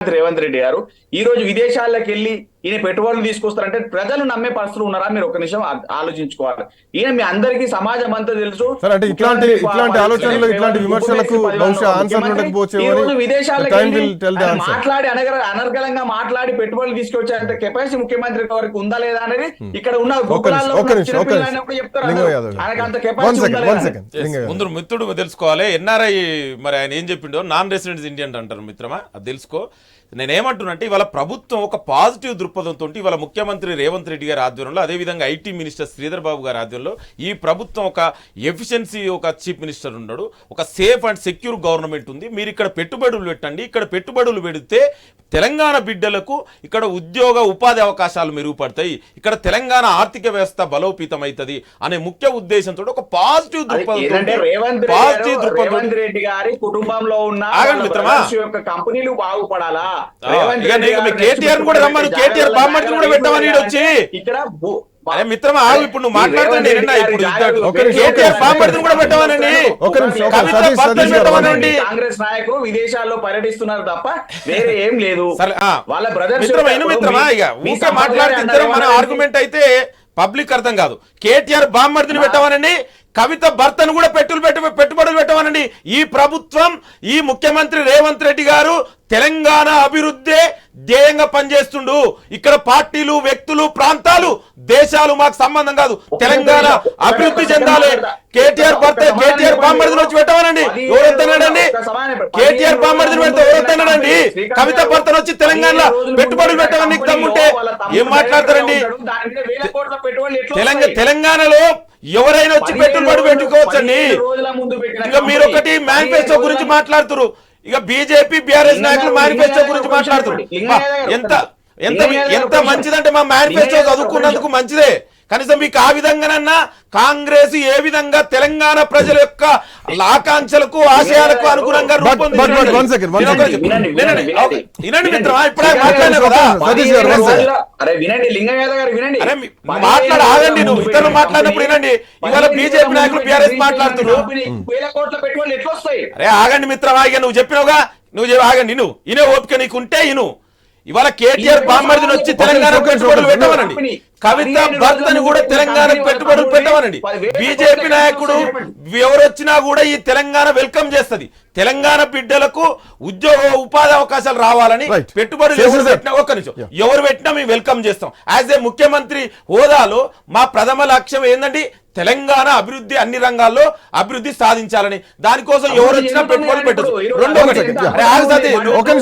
రేవంత్ రెడ్డి గారు ఈ రోజు విదేశాల్లోకి వెళ్ళి ఈయన పెట్టుబడులు తీసుకొస్తారంటే ప్రజలు నమ్మే పరిస్థితులు ఉన్నారా? మీరు ఒక నిమిషం ఆలోచించుకోవాలి. ఈయన మీ అందరికీ సమాజం అంతా తెలుసు. అంటే ఇట్లాంటి- ఇట్లాంటి ఆలోచనలు, ఇట్లాంటి విమర్శలకు. మాట్లాడి అనగర అనర్గళంగా మాట్లాడి పెట్టుబడులు తీసుకొచ్చేంత కెపాసిటీ ముఖ్యమంత్రి గారికి ఉందా లేదా అనేది ఇక్కడ ఉన్న ముందు మిత్రుడు తెలుసుకోవాలి. ఎన్ఆర్ఐ మరి ఆయన ఏం చెప్పిండో? నాన్ రెసిడెంట్స్ ఇండియన్ అంటారు మిత్రమా? అది తెలుసుకో. నేనేమంటున్నానంటే ఇవాళ ప్రభుత్వం ఒక పాజిటివ్ దృక్పథంతో ఇవాళ ముఖ్యమంత్రి రేవంత్ రెడ్డి గారి ఆధ్వర్యంలో అదేవిధంగా ఐటీ మినిస్టర్ శ్రీధర్ బాబు గారి ఆధ్వర్యంలో ఈ ప్రభుత్వం ఒక ఎఫిషియన్సీ ఒక చీఫ్ మినిస్టర్ ఉన్నాడు. ఒక సేఫ్ అండ్ సెక్యూర్ గవర్నమెంట్ ఉంది. మీరు ఇక్కడ పెట్టుబడులు పెట్టండి. ఇక్కడ పెట్టుబడులు పెడితే తెలంగాణ బిడ్డలకు ఇక్కడ ఉద్యోగ ఉపాధి అవకాశాలు మెరుగుపడతాయి. ఇక్కడ తెలంగాణ ఆర్థిక వ్యవస్థ బలోపేతం అవుతుంది అనే ముఖ్య ఉద్దేశంతో ఒక పాజిటివ్ దృక్పథం పాజిటివ్ దృక్పథం రేవంత్ రెడ్డి గారి కుటుంబంలో ఉన్న కంపెనీలు బాగుపడాలా? కేటీఆర్ కూడా రమ్మను, జాగ్రత్తలు కేటీఆర్ బామ్మర్దిని కూడా పెట్టమని వచ్చి. ఇక్కడ అరే మిత్రమా ఆగు ఇప్పుడు నువ్వు రెడ్డి ఇప్పుడు కేటీఆర్. బామ్మర్దిని కూడా పెట్టమనండి. గారు పెట్టమనండి. కాంగ్రెస్ నాయకులు విదేశాల్లో పర్యటిస్తున్నారు తప్ప వేరే ఏం లేదు. సరే ఆ. వాళ్ళ బ్రదర్స్ మిత్రమా ఇను మిత్రమా ఇక ఊరికే మాట్లాడితే ఇద్దరు మన ఆర్గ్యుమెంట్ అయితే పబ్లిక్ అర్థం కాదు. కేటీఆర్ బామ్మర్దిని పెట్టమనండి. కవిత భర్తను కూడా పెట్టులు పెట్టు పెట్టుబడులు పెట్టమనండి. ఈ ప్రభుత్వం ఈ ముఖ్యమంత్రి రేవంత్ రెడ్డి గారు తెలంగాణ అభివృద్ధే. ధ్యేయంగా పనిచేస్తుండు. ఇక్కడ పార్టీలు వ్యక్తులు ప్రాంతాలు దేశాలు మాకు సంబంధం కాదు. తెలంగాణ అభివృద్ధి చెందాలి. కేటీఆర్ భర్త కేటీఆర్ బామ్మర్దిని వచ్చి పెట్టమనండి. ఎవరొద్దన్నాడండి కేటీఆర్ బామ్మర్దిని పెడితే ఎవరొద్దన్నాడండి కవిత భర్తను వచ్చి తెలంగాణలో పెట్టుబడులు పెట్టమని నీకు తమ్ముంటే ఏం మాట్లాడతారండి? తెలంగాణ తెలంగాణలో ఎవరైనా వచ్చి పెట్టుబడి పెట్టుకోవచ్చండి. ఇక మీరు ఒకటి మేనిఫెస్టో గురించి మాట్లాడుతున్నారు ఇక బీజేపీ బీఆర్ఎస్ నాయకులు మేనిఫెస్టో గురించి మాట్లాడుతున్నారు. ఎంత ఎంత ఎంత మంచిదంటే మా మేనిఫెస్టో చదువుకున్నందుకు మంచిదే. కనీసం మీకు ఆ విధంగానన్నా కాంగ్రెస్ ఏ విధంగా తెలంగాణ ప్రజల యొక్క ఆకాంక్షలకు ఆశయాలకు అనుగుణంగా మాట్లాడు ఆగండి నువ్వు. ఇతరులు మాట్లాడినప్పుడు వినండి. ఇవాళ బీజేపీ నాయకులు బీఆర్ఎస్ మాట్లాడుతున్నారు. వస్తాయి అరే ఆగండి మిత్రమా ఇక నువ్వు చెప్పినావుగా? నువ్వు ఆగండి నువ్వు ఇనే ఓపిక నీకుంటే ఇను. ఇవాళ కేటీఆర్ బామ్మర్దిని వచ్చి తెలంగాణ. పెట్టమనండి. కవిత భర్తని కూడా తెలంగాణ పెట్టుబడులు పెట్టమనండి. బీజేపీ నాయకుడు ఎవరు వచ్చినా కూడా ఈ తెలంగాణ వెల్కమ్ చేస్తది. తెలంగాణ బిడ్డలకు ఉద్యోగ ఉపాధి అవకాశాలు రావాలని. పెట్టుబడులు ఎవరు. పెట్టినా ఒక్క నిమిషం. ఎవరు పెట్టినా మేము వెల్కమ్ చేస్తాం. యాజ్ ఏ ముఖ్యమంత్రి హోదాలో మా ప్రథమ లక్ష్యం ఏంటంటే తెలంగాణ అభివృద్ధి అన్ని రంగాల్లో అభివృద్ధి సాధించాలని. దానికోసం ఎవరు వచ్చినా పెట్టుబడులు పెట్టచ్చు. రెండో ఒకటి.